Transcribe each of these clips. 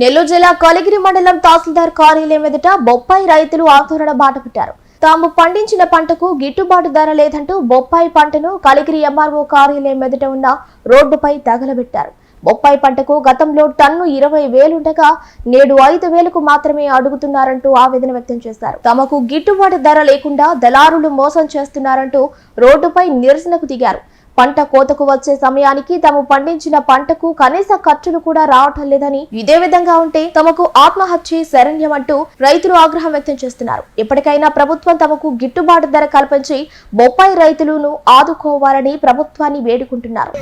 నెల్లూరు జిల్లా కలిగిరి మండలం తహసీల్దార్ కార్యాలయం ఎదుట బొప్పాయి రైతులు ఆందోళన బాటపట్టారు తాము పండించిన పంటకు గిట్టుబాటు ధర లేదంటూ బొప్పాయి పంటను కలిగిరి ఎంఆర్ఓ కార్యాలయం ఎదుట ఉన్న రోడ్డుపై తగలబెట్టారు. బొప్పాయి పంటకు గతంలో టన్ను ఇరవై వేలుండగా నేడు ఐదు వేలకు మాత్రమే అడుగుతున్నారంటూ ఆవేదన వ్యక్తం చేశారు. తమకు గిట్టుబాటు ధర లేకుండా దళారులు మోసం చేస్తున్నారంటూ రోడ్డుపై నిరసనకు దిగారు. పంట కోతకు వచ్చే సమయానికి తాము పండించిన పంటకు కనీస ఖర్చులు కూడా రావటం లేదని ఇదే విధంగా ఉంటే తమకు ఆత్మహత్య శరణ్యమంటూ రైతులు ఆగ్రహం వ్యక్తం చేస్తున్నారు. ఇప్పటికైనా ప్రభుత్వం తమకు గిట్టుబాటు ధర కల్పించి బొప్పాయి రైతులను ఆదుకోవాలని ప్రభుత్వాన్ని వేడుకుంటున్నారు.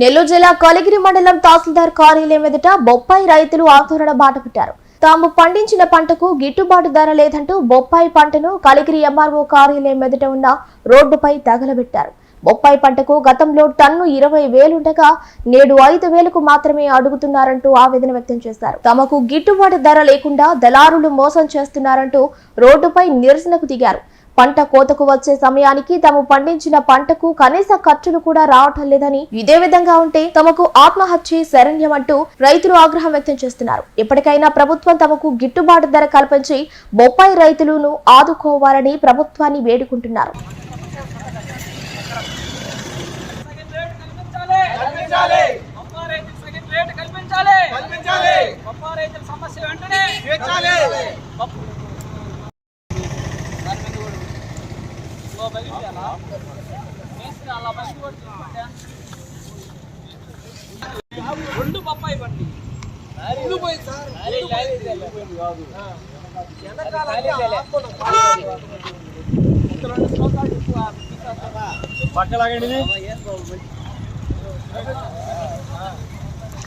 నెల్లూరు జిల్లా కలిగిరి మండలం తహసీల్దార్ కార్యాలయం ఎదుట బొప్పాయి రైతులు ఆందోళన బాటపట్టారు తాము పండించిన పంటకు గిట్టుబాటు ధర లేదంటూ బొప్పాయి పంటను కలిగిరి ఎంఆర్ఓ కార్యాలయం ఎదుట ఉన్న రోడ్డుపై తగలబెట్టారు. బొప్పాయి పంటకు గతంలో టన్ను ఇరవై వేలుండగా నేడు ఐదు వేలకు మాత్రమే అడుగుతున్నారంటూ ఆవేదన వ్యక్తం చేశారు. తమకు గిట్టుబాటు ధర లేకుండా దళారులు మోసం చేస్తున్నారంటూ రోడ్డుపై నిరసనకు దిగారు. పంట కోతకు వచ్చే సమయానికి తాము పండించిన పంటకు కనీస ఖర్చులు కూడా రావటం లేదని ఇదే విధంగా ఉంటే తమకు ఆత్మహత్య శరణ్యమంటూ రైతులు ఆగ్రహం వ్యక్తం చేస్తున్నారు. ఇప్పటికైనా ప్రభుత్వం తమకు గిట్టుబాటు ధర కల్పించి బొప్పాయి రైతులను ఆదుకోవాలని ప్రభుత్వాన్ని వేడుకుంటున్నారు. కల్పించాలి. కల్పించాలి. రెండు బొప్పాయి బండి.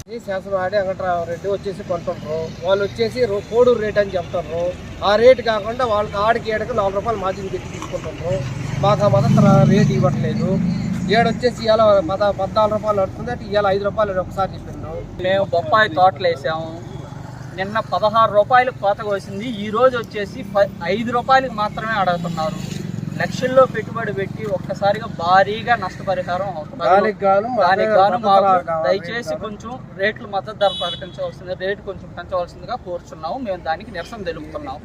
ఈ శాసనవాడి రెడ్డి వచ్చేసి కొంటుండ్రు. వాళ్ళు వచ్చేసి రో- కోడూరు రేట్ అని చెప్తారు ఆ రేటు కాకుండా వాళ్ళకి ఆడికి ఏడకి నాలుగు రూపాయలు మార్జిన్ పెట్టి తీసుకుంటున్నారు మాకు ఆ మద్దతు రేట్ ఇవ్వట్లేదు. ఏడొచ్చేసి ఇలా పద పద్నాలుగు రూపాయలు పడుతుంది. అంటే ఇవాళ ఐదు రూపాయలు ఒకసారి చెప్పిండ్రు మేము బొప్పాయి తోటలు వేసాము. నిన్న పదహారు రూపాయలు కోత కోసింది. ఈ రోజు వచ్చేసి ఐదు రూపాయలకు మాత్రమే అడుగుతున్నారు లక్షల్లో పెట్టుబడి పెట్టి ఒక్కసారిగా భారీగా నష్టపరిహారం అవుతున్నారు. దానికి గాను. దయచేసి కొంచెం రేట్లు మద్దతు ధర ప్రకటించవలసింది రేటు కొంచెం పెంచవలసిందిగా కోరుచున్నాము. మేము దానికి నిరసన తెలుపుతున్నాము.